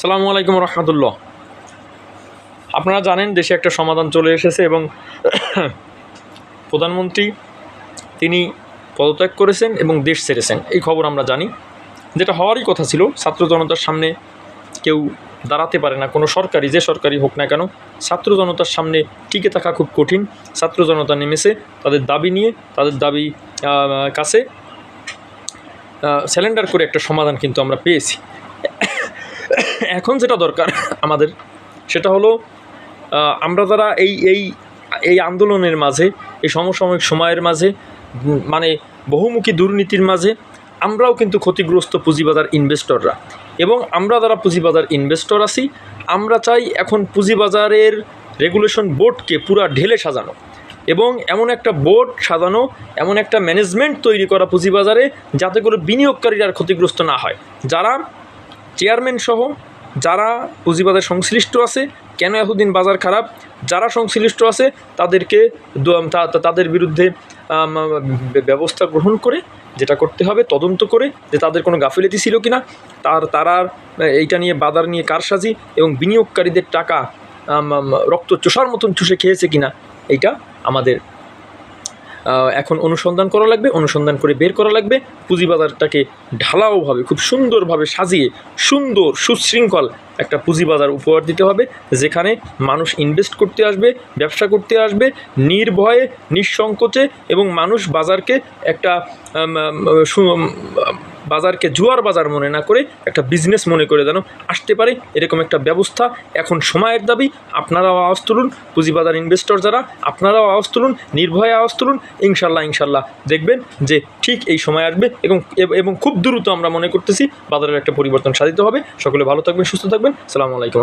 সালামু আলাইকুম রহমতুল্লাহ। আপনারা জানেন দেশে একটা সমাধান চলে এসেছে এবং প্রধানমন্ত্রী তিনি পদত্যাগ করেছেন এবং দেশ ছেড়েছেন। এই খবর আমরা জানি। যেটা হওয়ারই কথা ছিল, ছাত্র জনতার সামনে কেউ দাঁড়াতে পারে না। কোনো সরকারি, যে সরকারি হোক না কেন, ছাত্র জনতার সামনে টিকে থাকা খুব কঠিন। ছাত্র জনতা নেমেছে তাদের দাবি নিয়ে, তাদের দাবি কাছে স্যালেন্ডার করে একটা সমাধান কিন্তু আমরা পেয়েছি। এখন যেটা দরকার আমাদের, সেটা হলো আমরা যারা এই এই এই আন্দোলনের মাঝে, এই সমসাময়িক সময়ের মাঝে মানে বহুমুখী দুর্নীতির মাঝে, আমরাও কিন্তু ক্ষতিগ্রস্ত পুঁজিবাজার ইনভেস্টররা এবং আমরা যারা পুঁজিবাজার ইনভেস্টর আছি, আমরা চাই এখন পুঁজিবাজারের রেগুলেশন বোর্ডকে পুরা ঢেলে সাজানো। এবং এমন একটা বোর্ড সাজানো, এমন একটা ম্যানেজমেন্ট তৈরি করা পুঁজিবাজারে, যাতে করে বিনিয়োগকারীরা ক্ষতিগ্রস্ত না হয়। যারা চেয়ারম্যান সহ যারা পুঁজিবাজার সংশ্লিষ্ট আছে, কেন এতদিন বাজার খারাপ? যারা সংশ্লিষ্ট আছে, তাদেরকে তাদের বিরুদ্ধে ব্যবস্থা গ্রহণ করে যেটা করতে হবে, তদন্ত করে যে তাদের কোনো গাফিলতি ছিল কিনা, তার, তারা এইটা নিয়ে বাজার নিয়ে কারসাজি এবং বিনিয়োগকারীদের টাকা রক্ত চোষার মতন চুষে খেয়েছে কিনা, এইটা আমাদের এখন অনুসন্ধান করা লাগবে, অনুসন্ধান করে বের করা লাগবে। পুঁজিবাজারটাকে ঢালাওভাবে খুব সুন্দরভাবে সাজিয়ে সুন্দর সুশৃঙ্খল একটা পুঁজিবাজার উপহার দিতে হবে, যেখানে মানুষ ইনভেস্ট করতে আসবে, ব্যবসা করতে আসবে, নির্ভয়ে, নিঃসংকোচে এবং মানুষ বাজারকে একটা বাজারকে জুয়ার বাজার মনে না করে একটা বিজনেস মনে করে যেন আসতে পারে, এরকম একটা ব্যবস্থা এখন সময়ের দাবি। আপনারাও আওয়াজ তুলুন, পুঁজিবাজার ইনভেস্টর যারা, আপনারাও আওয়াজ তুলুন, নির্ভয়ে আওয়াজ তুলুন, ইনশাল্লাহ ইনশাল্লাহ দেখবেন যে ঠিক এই সময় আসবে এবং এবং খুব দ্রুত আমরা মনে করতেছি বাজারের একটা পরিবর্তন সাধিত হবে। সকলে ভালো থাকবেন, সুস্থ থাকবেন। সালামু আলাইকুম